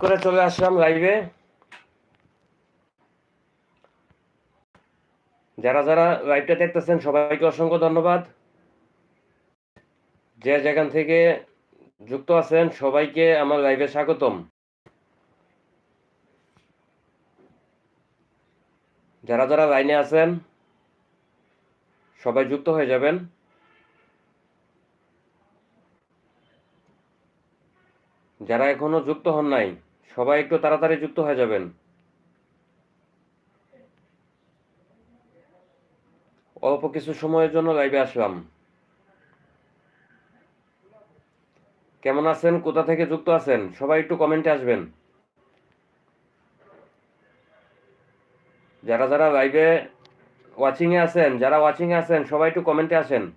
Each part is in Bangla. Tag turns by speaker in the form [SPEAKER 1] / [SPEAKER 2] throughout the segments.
[SPEAKER 1] করে চলে আসলাম লাইভে যারা যারা লাইভটা দেখতেছেন, সবাইকে অসংখ্য ধন্যবাদ। যে যেখান থেকে যুক্ত আছেন, সবাইকে আমার লাইভে স্বাগতম। যারা যারা লাইনে আছেন, সবাই যুক্ত হয়ে যাবেন। যারা এখনও যুক্ত হন নাই সবাই একটু তাড়াতাড়ি যুক্ত হয়ে যাবেন। অল্প কিছু সময়ের জন্য লাইভে আসলাম। কেমন আছেন? কোথা থেকে যুক্ত আছেন? সবাই একটু কমেন্টে আসবেন। যারা যারা লাইভে ওয়াচিং এ আছেন, যারা ওয়াচিং এ আছেন, সবাই একটু কমেন্টে আসেন।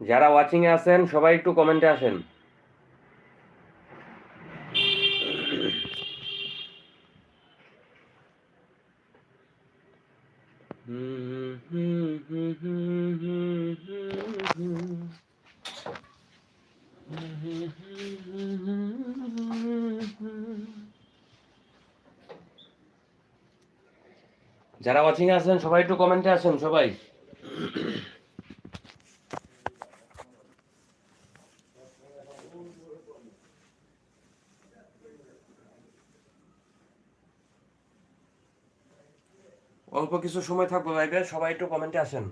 [SPEAKER 1] যারা ওয়াচিং এ আছেন, সবাই একটু কমেন্টে আসেন। যারা ওয়াচিং আছেন সবাই একটু কমেন্টে আছেন সবাই। অল্প কিছু সময় থাকব লাইভে সবাই একটু কমেন্টে আসেন।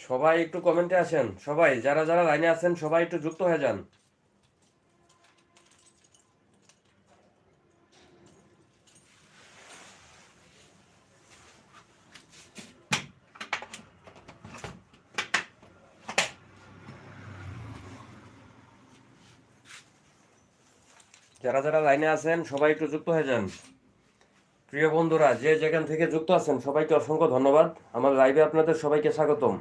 [SPEAKER 1] সবাই একটু কমেন্টে আসেন। সবাই, যারা যারা লাইনে আছেন, সবাই একটু যুক্ত হয়ে যান। যারা যারা লাইনে আছেন, সবাই একটু যুক্ত হয়ে যান। প্রিয় বন্ধুরা, যে যেখান থেকে যুক্ত আছেন, সবাইকে অসংখ্য ধন্যবাদ। আমার লাইভে আপনাদের সবাইকে স্বাগতম।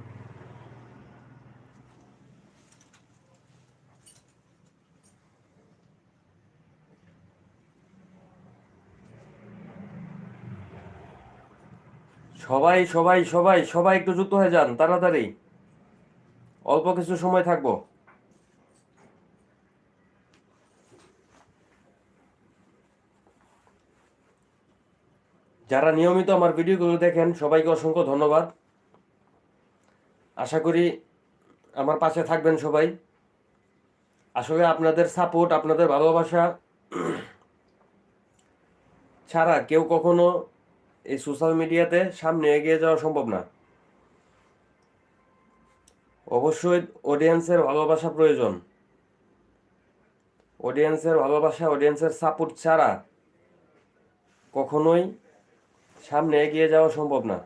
[SPEAKER 1] সবাই সবাই সবাই সবাই একটু যুক্ত হয়ে যান, তাড়াতাড়ি। অল্প কিছু সময় থাকব। যারা নিয়মিত আমার ভিডিওগুলো দেখেন, সবাইকে অসংখ্য ধন্যবাদ। আশা করি আমার পাশে থাকবেন সবাই। আসলে আপনাদের সাপোর্ট আপনাদের ভালোবাসা ছাড়া কেউ কখনো এই সোশ্যাল মিডিয়াতে সামনে এগিয়ে যাওয়া সম্ভব না। অবশ্যই অডিয়েন্সের ভালোবাসা প্রয়োজন। অডিয়েন্সের ভালোবাসা অডিয়েন্সের সাপোর্ট ছাড়া কখনোই সামনে এগিয়ে যাওয়া সম্ভব না।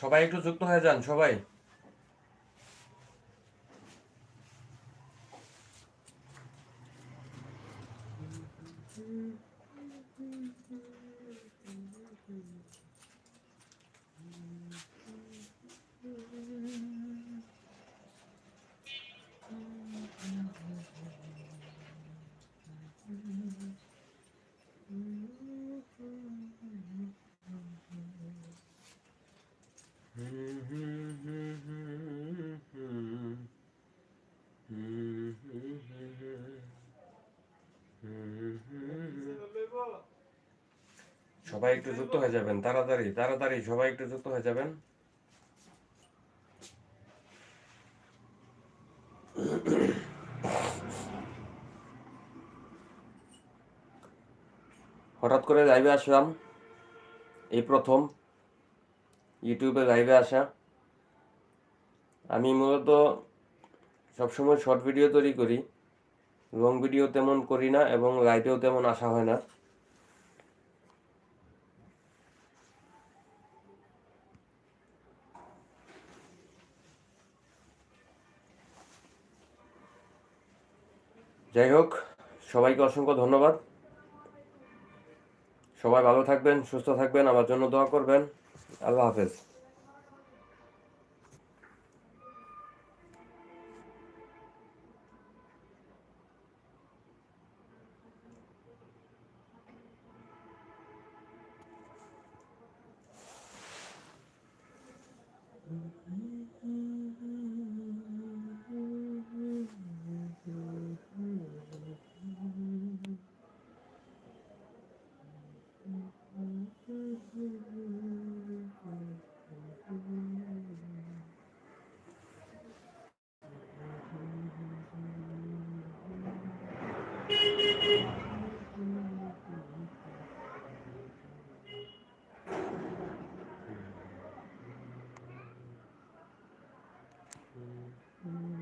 [SPEAKER 1] সবাই একটু যুক্ত হয়ে যান সবাই। সবাই একটু যুক্ত হয়ে যাবেন, তাড়াতাড়ি তাড়াতাড়ি সবাই একটু যুক্ত হয়ে যাবেন। হঠাৎ করে লাইভে আসলাম, এই প্রথম ইউটিউবে লাইভে আসা। আমি মূলত সবসময় শর্ট ভিডিও তৈরি করি লং ভিডিও তেমন করি না এবং লাইভেও তেমন আসা হয় না। যাই হোক, সবাইকে অসংখ্য ধন্যবাদ। সবাই ভালো থাকবেন, সুস্থ থাকবেন, আমার জন্য দোয়া করবেন। আল্লাহ হাফেজ। Mm-hmm.